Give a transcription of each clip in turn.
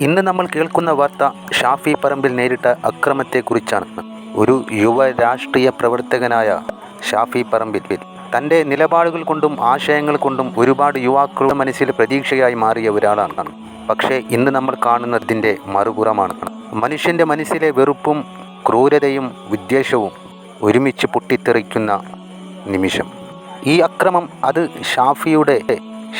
ഇന്ന് നമ്മൾ കേൾക്കുന്ന വാർത്ത ഷാഫി പറമ്പിൽ നേരിട്ട അക്രമത്തെക്കുറിച്ചാണ്. ഒരു യുവ രാഷ്ട്രീയ പ്രവർത്തകനായ ഷാഫി പറമ്പിൽ തന്റെ നിലപാടുകൾ കൊണ്ടും ആശയങ്ങൾ കൊണ്ടും ഒരുപാട് യുവാക്കളുടെ മനസ്സിൽ പ്രതീക്ഷയായി മാറിയ ഒരാളാണ്. പക്ഷേ ഇന്ന് നമ്മൾ കാണുന്നതിന്റെ മറുപുറമാണ്. മനുഷ്യന്റെ മനസ്സിലെ വെറുപ്പും ക്രൂരതയും വിദ്വേഷവും ഒരുമിച്ച് പൊട്ടിത്തെറിക്കുന്ന നിമിഷം. ഈ അക്രമം അത് ഷാഫിയുടെ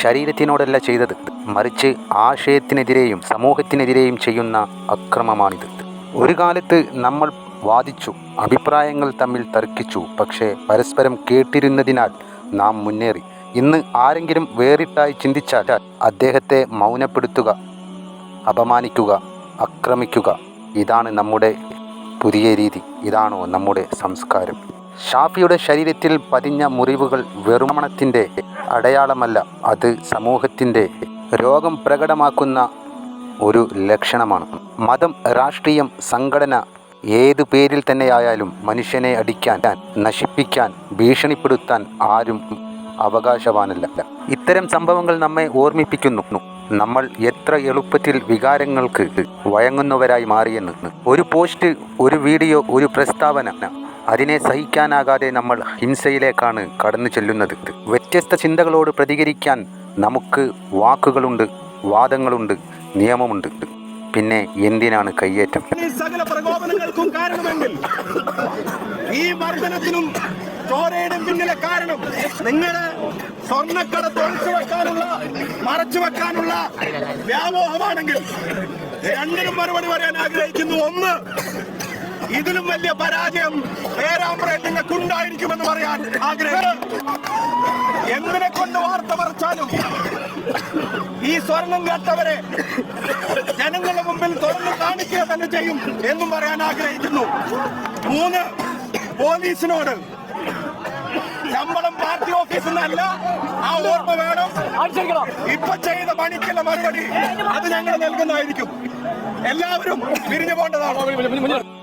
ശരീരത്തിനോടല്ല ചെയ്തത്. മറിച്ച് ആശയത്തിനെതിരെയും സമൂഹത്തിനെതിരെയും ചെയ്യുന്ന അക്രമമാണിത്. ഒരു കാലത്ത് നമ്മൾ വാദിച്ചു അഭിപ്രായങ്ങൾ തമ്മിൽ തർക്കിച്ചു പക്ഷേ പരസ്പരം കേട്ടിരുന്നതിനാൽ നാം മുന്നേറി. ഇന്ന് ആരെങ്കിലും വേറിട്ടായി ചിന്തിച്ചാൽ അദ്ദേഹത്തെ മൗനപ്പെടുത്തുക അപമാനിക്കുക ആക്രമിക്കുക ഇതാണ് നമ്മുടെ പുതിയ രീതി. ഇതാണോ നമ്മുടെ സംസ്കാരം? ഷാഫിയുടെ ശരീരത്തിൽ പതിഞ്ഞ മുറിവുകൾ വെറുമണത്തിന്റെ അടയാളമല്ല അത് സമൂഹത്തിന്റെ രോഗം പ്രകടമാക്കുന്ന ഒരു ലക്ഷണമാണ്. മതം രാഷ്ട്രീയം സംഘടന ഏതു പേരിൽ തന്നെയായാലും മനുഷ്യനെ അടിക്കാൻ നശിപ്പിക്കാൻ ഭീഷണിപ്പെടുത്താൻ ആരും അവകാശവാനല്ല. ഇത്തരം സംഭവങ്ങൾ നമ്മെ ഓർമ്മിപ്പിക്കുന്നു. നമ്മൾ എത്ര എളുപ്പത്തിൽ വികാരങ്ങൾക്ക് വഴങ്ങുന്നവരായി മാറിയെന്ന്. ഒരു പോസ്റ്റ് ഒരു വീഡിയോ ഒരു പ്രസ്താവന അതിനെ സഹിക്കാനാകാതെ നമ്മൾ ഹിംസയിലേക്കാണ് കടന്നു ചെല്ലുന്നത്. വ്യത്യസ്ത ചിന്തകളോട് പ്രതികരിക്കാൻ നമുക്ക് വാക്കുകളുണ്ട് വാദങ്ങളുണ്ട് നിയമമുണ്ട്. പിന്നെ എന്തിനാണ് കയ്യേറ്റം? സകല പ്രകോപനങ്ങൾക്കും കാരണമെങ്കിൽ ഈ മർദ്ദനത്തിനും ചോരയുടെ പിന്നിലെ കാരണം നിങ്ങൾ സ്വർണക്കടത്ത് ഒളിച്ചു വെക്കാനുള്ള മറച്ചു വെക്കാനുള്ള വ്യാമോഹമാണെങ്കിൽ രണ്ടിനും മറുപടി പറയാൻ ആഗ്രഹിക്കുന്നു. ഒന്ന് ഇതിലും വലിയ പരാജയം പേരാമ്പ്രയിൽ നിങ്ങൾക്ക് ഉണ്ടായിരിക്കുമെന്ന് പറയാൻ ആഗ്രഹിക്കുന്നു എന്തിനെ കൊണ്ട് വാർത്ത മറച്ചാലും ഈ സ്വർണം കേട്ടവരെ ജനങ്ങളുടെ മുമ്പിൽ തുറന്നു കാണിക്കുക തന്നെ ചെയ്യും എന്നും പറയാൻ ആഗ്രഹിക്കുന്നു. മൂന്ന് പോലീസിനോട് ശമ്പളം പാർട്ടി ഓഫീസിൽ നിന്നല്ല ആ ഓർമ്മ വേണം. ഇപ്പൊ ചെയ്ത പണിക്കുള്ള മറുപടി അത് ഞങ്ങൾ നൽകുന്നതായിരിക്കും. എല്ലാവരും പിരിഞ്ഞു പോകേണ്ടതാണ്.